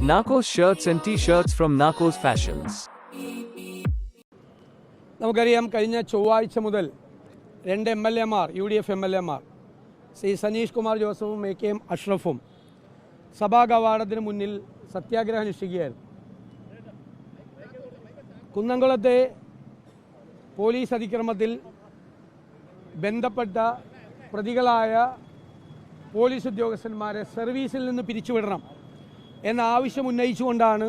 Narcos shirts and t-shirts from Narcos Fashions. നമുക്കറിയാം കഴിഞ്ഞ ചൊവ്വാഴ്ച മുതൽ രണ്ട് എം എൽ എമാർ U D F M L എമാർ ശ്രീ സനീഷ് കുമാർ ജോസഫും എ കെ എം അഷ്റഫും സഭാ കവാടത്തിന് മുന്നിൽ സത്യാഗ്രഹം അനുഷ്ഠിക്കുകയായിരുന്നു കുന്നംകുളത്തെ പോലീസ് അതിക്രമത്തിൽ ബന്ധപ്പെട്ട പ്രതികളായ പോലീസ് ഉദ്യോഗസ്ഥന്മാരെ സർവീസിൽ നിന്ന് പിരിച്ചുവിടണം എന്ന ആവശ്യം ഉന്നയിച്ചുകൊണ്ടാണ്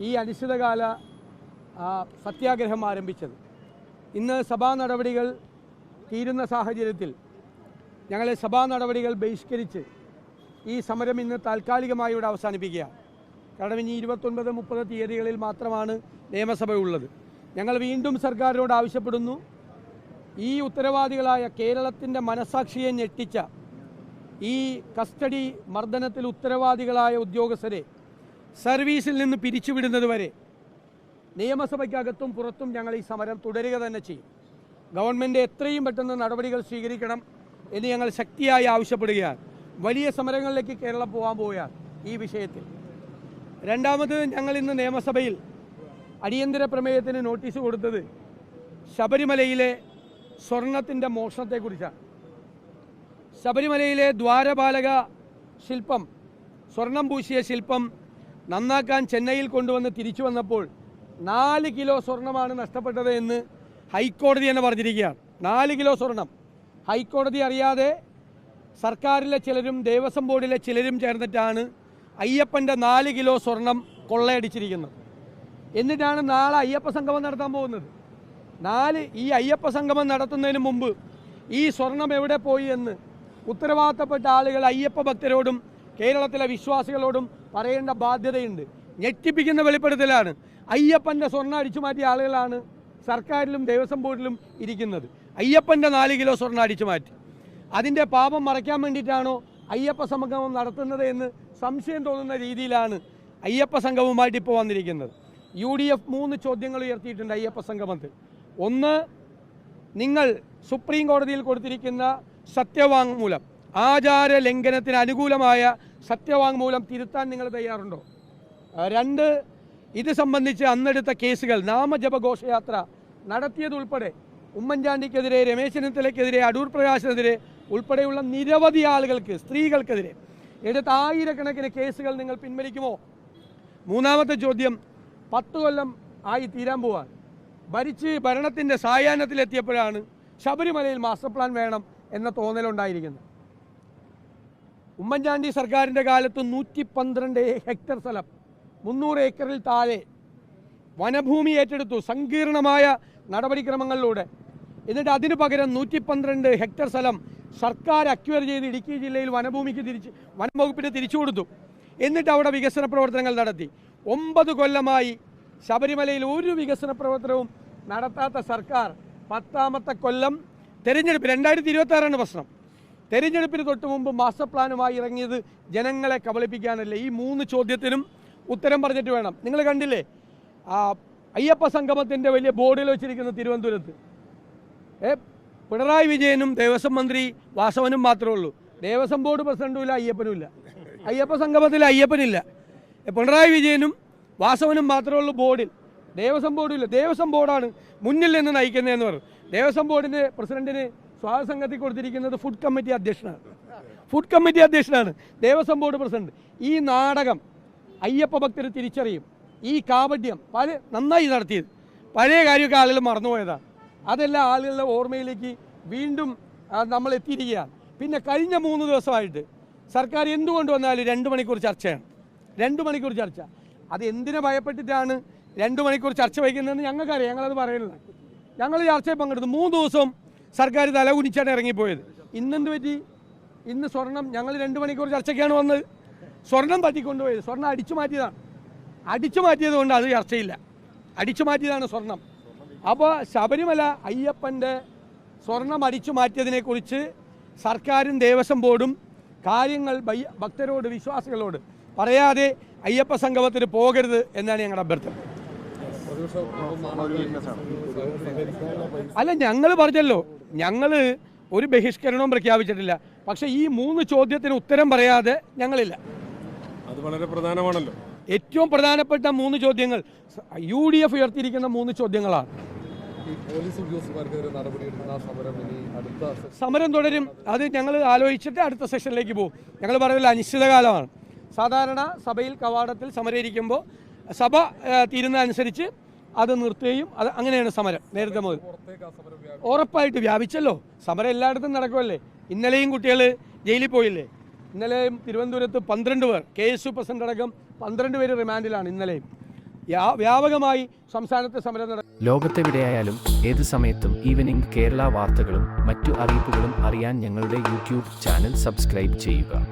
ഈ അനിശ്ചിതകാല സത്യാഗ്രഹം ആരംഭിച്ചത്. ഇന്ന് സഭാ നടപടികൾ തീരുന്ന സാഹചര്യത്തിൽ ഞങ്ങളെ സഭാ നടപടികൾ ബഹിഷ്കരിച്ച് ഈ സമരം ഇന്ന് താൽക്കാലികമായി ഇവിടെ അവസാനിപ്പിക്കുക. കാരണം ഇനി ഇരുപത്തൊൻപത് മുപ്പത് തീയതികളിൽ മാത്രമാണ് നിയമസഭ ഉള്ളത്. ഞങ്ങൾ വീണ്ടും സർക്കാരിനോട് ആവശ്യപ്പെടുന്നു. ഈ ഉത്തരവാദികളായ കേരളത്തിന്റെ മനസാക്ഷിയെ ഞെട്ടിച്ച ഈ കസ്റ്റഡി മർദ്ദനത്തിൽ ഉത്തരവാദികളായ ഉദ്യോഗസ്ഥരെ സർവീസിൽ നിന്ന് പിരിച്ചുവിടുന്നത് വരെ നിയമസഭയ്ക്കകത്തും പുറത്തും ഞങ്ങൾ ഈ സമരം തുടരുക തന്നെ ചെയ്യും. ഗവൺമെന്റ് എത്രയും പെട്ടെന്ന് നടപടികൾ സ്വീകരിക്കണം എന്ന് ഞങ്ങൾ ശക്തിയായി ആവശ്യപ്പെടുകയാണ്. വലിയ സമരങ്ങളിലേക്ക് കേരളം പോകാൻ പോവുകയാണ് ഈ വിഷയത്തിൽ. രണ്ടാമത് ഞങ്ങൾ ഇന്ന് നിയമസഭയിൽ അടിയന്തര പ്രമേയത്തിന് നോട്ടീസ് കൊടുത്തത് ശബരിമലയിലെ സ്വർണത്തിന്റെ മോഷണത്തെക്കുറിച്ചാണ്. ശബരിമലയിലെ ദ്വാരപാലക ശില്പം സ്വർണം പൂശിയ ശില്പം നന്നാക്കാൻ ചെന്നൈയിൽ കൊണ്ടുവന്ന് തിരിച്ചു വന്നപ്പോൾ നാല് കിലോ സ്വർണമാണ് നഷ്ടപ്പെട്ടത് എന്ന് ഹൈക്കോടതി തന്നെ പറഞ്ഞിരിക്കുകയാണ്. നാല് കിലോ സ്വർണം. ഹൈക്കോടതി അറിയാതെ സർക്കാരിലെ ചിലരും ദേവസ്വം ബോർഡിലെ ചിലരും ചേർന്നിട്ടാണ് അയ്യപ്പന്റെ നാല് കിലോ സ്വർണം കൊള്ളയടിച്ചിരിക്കുന്നത്. എന്നിട്ടാണ് നാളെ അയ്യപ്പ സംഗമം നടത്താൻ പോകുന്നത്. നാല് ഈ അയ്യപ്പ സംഗമം നടത്തുന്നതിന് മുമ്പ് ഈ സ്വർണം എവിടെ പോയി എന്ന് ഉത്തരവാദിത്തപ്പെട്ട ആളുകൾ അയ്യപ്പ ഭക്തരോടും കേരളത്തിലെ വിശ്വാസികളോടും പറയേണ്ട ബാധ്യതയുണ്ട്. ഞെട്ടിപ്പിക്കുന്ന വെളിപ്പെടുത്തലാണ്. അയ്യപ്പന്റെ സ്വർണ അടിച്ചു മാറ്റിയ ആളുകളാണ് സർക്കാരിലും ദേവസ്വം ബോർഡിലും ഇരിക്കുന്നത്. അയ്യപ്പന്റെ നാല് കിലോ സ്വർണ അടിച്ചു മാറ്റി. അതിന്റെ പാപം മറയ്ക്കാൻ വേണ്ടിയിട്ടാണോ അയ്യപ്പ സംഗമം നടത്തുന്നത് എന്ന് സംശയം തോന്നുന്ന രീതിയിലാണ് അയ്യപ്പ സംഗമവുമായിട്ട് ഇപ്പോൾ വന്നിരിക്കുന്നത്. യു ഡി എഫ് മൂന്ന് ചോദ്യങ്ങൾ ഉയർത്തിയിട്ടുണ്ട് അയ്യപ്പ സംഗമത്തിൽ. ഒന്ന് നിങ്ങൾ സുപ്രീം കോടതിയിൽ കൊടുത്തിരിക്കുന്ന സത്യവാങ്മൂലം. ആചാര ലംഘനത്തിന് അനുകൂലമായ സത്യവാങ്മൂലം തിരുത്താൻ നിങ്ങൾ തയ്യാറുണ്ടോ? രണ്ട് ഇത് സംബന്ധിച്ച് അന്നെടുത്ത കേസുകൾ നാമജപ ഘോഷയാത്ര നടത്തിയതുൾപ്പെടെ ഉമ്മൻചാണ്ടിക്കെതിരെ രമേശ് ചെന്നിത്തലയ്ക്കെതിരെ അടൂർ പ്രകാശിനെതിരെ ഉൾപ്പെടെയുള്ള നിരവധി ആളുകൾക്ക് സ്ത്രീകൾക്കെതിരെ എടുത്ത ആയിരക്കണക്കിന് കേസുകൾ നിങ്ങൾ പിൻവലിക്കുമോ? മൂന്നാമത്തെ ചോദ്യം പത്ത് കൊല്ലം ആയി തീരാൻ പോവാൻ. ഭരിച്ച് ഭരണത്തിന്റെ സായാഹ്നത്തിലെത്തിയപ്പോഴാണ് ശബരിമലയിൽ മാസ്റ്റർ പ്ലാൻ വേണം എന്ന തോന്നലുണ്ടായിരിക്കുന്നത് ഉമ്മൻചാണ്ടി സർക്കാരിന്റെ കാലത്ത് നൂറ്റി പന്ത്രണ്ട് ഹെക്ടർ സ്ഥലം മുന്നൂറ് ഏക്കറിൽ താഴെ വനഭൂമി ഏറ്റെടുത്തു. സങ്കീർണമായ നടപടിക്രമങ്ങളിലൂടെ. എന്നിട്ട് അതിനു പകരം നൂറ്റി പന്ത്രണ്ട് ഹെക്ടർ സ്ഥലം സർക്കാർ അക്വയർ ചെയ്ത് ഇടുക്കി ജില്ലയിൽ വനഭൂമിക്ക് തിരിച്ച് വനം വകുപ്പിന് തിരിച്ചു കൊടുത്തു. എന്നിട്ട് അവിടെ വികസന പ്രവർത്തനങ്ങൾ നടത്തി. ഒമ്പത് കൊല്ലമായി ശബരിമലയിൽ ഒരു വികസന പ്രവർത്തനവും നടത്താത്ത സർക്കാർ പത്താമത്തെ കൊല്ലം തെരഞ്ഞെടുപ്പ് രണ്ടായിരത്തി ഇരുപത്തി ആറാണ് പ്രശ്നം തെരഞ്ഞെടുപ്പിന് തൊട്ട് മുമ്പ് മാസ്റ്റർ പ്ലാനുമായി ഇറങ്ങിയത് ജനങ്ങളെ കബളിപ്പിക്കാനല്ലേ? ഈ മൂന്ന് ചോദ്യത്തിനും ഉത്തരം പറഞ്ഞിട്ട് വേണം. നിങ്ങൾ കണ്ടില്ലേ? അയ്യപ്പ സംഗമത്തിന്റെ വലിയ ബോർഡിൽ വെച്ചിരിക്കുന്ന തിരുവനന്തപുരത്ത്. ഏ പിണറായി വിജയനും ദേവസ്വം മന്ത്രി വാസവനും മാത്രമേ ഉള്ളൂ. ദേവസ്വം ബോർഡ് പ്രസിഡന്റുമില്ല അയ്യപ്പനും ഇല്ല. അയ്യപ്പ സംഗമത്തിൽ അയ്യപ്പനില്ല. പിണറായി വിജയനും വാസവനും മാത്രമേ ഉള്ളൂ ബോർഡിൽ. ദേവസ്വം ബോർഡും ഇല്ല ദേവസ്വം ബോർഡാണ് മുന്നിൽ നിന്ന് നയിക്കുന്നതെന്ന് പറഞ്ഞു. ദേവസ്വം ബോർഡിന്റെ പ്രസിഡന്റിന് സ്വാഗത സംഘത്തിൽ കൊടുത്തിരിക്കുന്നത് ഫുഡ് കമ്മിറ്റി അധ്യക്ഷനാണ്. ഫുഡ് കമ്മിറ്റി അധ്യക്ഷനാണ് ദേവസ്വം ബോർഡ് പ്രസിഡന്റ്. ഈ നാടകം അയ്യപ്പ ഭക്തർ തിരിച്ചറിയും. ഈ കാപട്യം പല നന്നായി നടത്തിയത്. പഴയ കാര്യമൊക്കെ ആളുകൾ മറന്നുപോയതാണ് അതെല്ലാം ആളുകളുടെ ഓർമ്മയിലേക്ക് വീണ്ടും നമ്മൾ എത്തിയിരിക്കുകയാണ്. പിന്നെ കഴിഞ്ഞ മൂന്ന് ദിവസമായിട്ട് സർക്കാർ എന്തുകൊണ്ട് വന്നാലും രണ്ട് മണിക്കൂർ ചർച്ചയാണ്. രണ്ട് മണിക്കൂർ ചർച്ച. അത് എന്തിനെ ഭയപ്പെട്ടിട്ടാണ് രണ്ട് മണിക്കൂർ ചർച്ച വഹിക്കുന്നതെന്ന് ഞങ്ങൾക്കറിയാം. ഞങ്ങളത് പറയുന്നില്ല ഞങ്ങൾ ചർച്ചയിൽ പങ്കെടുത്തു. മൂന്ന് ദിവസവും സർക്കാർ തല കുനിച്ചാണ് ഇറങ്ങിപ്പോയത്. ഇന്നെന്ത് പറ്റി? ഇന്ന് സ്വർണം ഞങ്ങൾ രണ്ട് മണിക്കൂർ ചർച്ചയ്ക്കാണ് വന്നത്. സ്വർണം തട്ടിക്കൊണ്ടുപോയത്. സ്വർണം അടിച്ചു മാറ്റിയതാണ്. അടിച്ചു മാറ്റിയത് കൊണ്ട് അത് ചർച്ചയില്ല. അടിച്ചു മാറ്റിയതാണ് സ്വർണം. അപ്പോൾ ശബരിമല അയ്യപ്പന്റെ സ്വർണം അടിച്ചു മാറ്റിയതിനെക്കുറിച്ച് സർക്കാരും ദേവസ്വം ബോർഡും കാര്യങ്ങൾ ഭക്തരോട് വിശ്വാസികളോട് പറയാതെ അയ്യപ്പ സംഗമത്തിന് പോകരുത് എന്നാണ് ഞങ്ങളുടെ അഭ്യർത്ഥന. അല്ല ഞങ്ങൾ പറഞ്ഞല്ലോ. ഞങ്ങൾ ഒരു ബഹിഷ്കരണവും പ്രഖ്യാപിച്ചിട്ടില്ല. പക്ഷേ ഈ മൂന്ന് ചോദ്യത്തിന് ഉത്തരം പറയാതെ ഞങ്ങളില്ല. അത് വളരെ പ്രധാനമാണല്ലോ. ഏറ്റവും പ്രധാനപ്പെട്ട മൂന്ന് ചോദ്യങ്ങൾ യു ഡി എഫ് ഉയർത്തിയിരിക്കുന്ന മൂന്ന് ചോദ്യങ്ങളാണ്. സമരം ഇനി അടുത്ത സെ- സമരം തുടരും. അത് ഞങ്ങൾ ആലോചിച്ചിട്ട് അടുത്ത സെഷനിലേക്ക് പോകും. ഞങ്ങൾ പറയുന്നത് അനിശ്ചിതകാലമാണ്. സാധാരണ സഭയിൽ കവാടത്തിൽ സമരം ഇരിക്കുമ്പോൾ സഭ തീരുന്നതനുസരിച്ച് തീരുന്ന അനുസരിച്ച് അത് നിർത്തുകയും അത് അങ്ങനെയാണ് സമരം. നേരത്തെ മുതൽ. ഉറപ്പായിട്ട് വ്യാപിച്ചല്ലോ. സമരം എല്ലായിടത്തും നടക്കുമല്ലേ ഇന്നലെയും കുട്ടികൾ ജയിലിൽ പോയില്ലേ? ഇന്നലെയും തിരുവനന്തപുരത്ത് പന്ത്രണ്ട് പേർ കെ എസ് യു പ്രസിഡന്റ് അടക്കം പന്ത്രണ്ട് പേര് റിമാൻഡിലാണ് ഇന്നലെയും. വ്യാ- വ്യാപകമായി സംസ്ഥാനത്തെ സമരം നട ലോകത്തെവിടെയായാലും ഏത് സമയത്തും ഈവനിംഗ് കേരള വാർത്തകളും മറ്റു അറിയിപ്പുകളും അറിയാൻ ഞങ്ങളുടെ യൂട്യൂബ് ചാനൽ സബ്സ്ക്രൈബ് ചെയ്യുക.